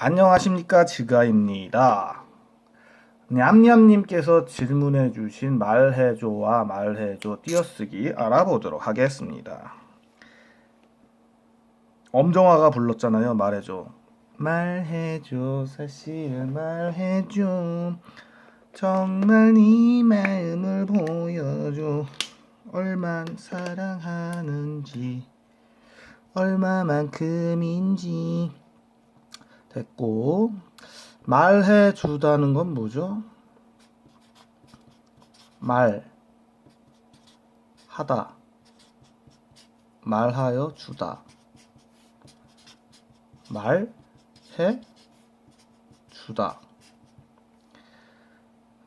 안녕하십니까 지가입니다. 냠냠님께서 질문해주신 말해줘와 말해줘 띄어쓰기 알아보도록 하겠습니다. 엄정화가 불렀잖아요. 말해줘. 말해줘 사실을 말해줘 정말 네 마음을 보여줘 얼만 사랑하는지 얼마만큼인지 됐고 말해 주다는 건 뭐죠? 말 하다 말하여 주다 말해 주다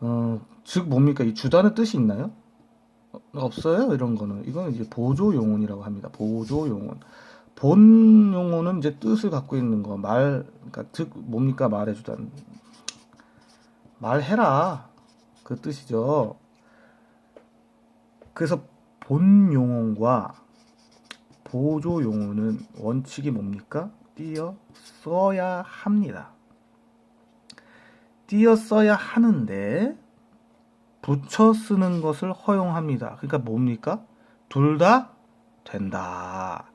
어, 즉 뭡니까? 이 주다는 뜻이 있나요? 어, 없어요. 이런 거는 이건 이제 보조 용언이라고 합니다. 보조 용언. 본 용어는 이제 뜻을 갖고 있는 거, 말, 그러니까 즉 뭡니까 말해주다는 말해라 그 뜻이죠. 그래서 본 용어과 보조 용어는 원칙이 뭡니까? 띄어 써야 합니다. 띄어 써야 하는데 붙여 쓰는 것을 허용합니다. 그러니까 뭡니까? 둘 다 된다.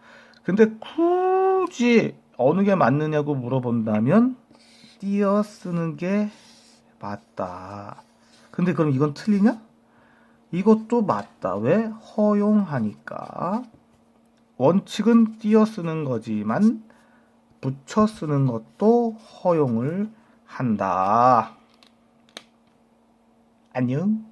근데 굳이 어느 게 맞느냐고 물어본다면 띄어 쓰는 게 맞다. 근데 그럼 이건 틀리냐? 이것도 맞다. 왜? 허용하니까. 원칙은 띄어 쓰는 거지만 붙여 쓰는 것도 허용을 한다. 안녕.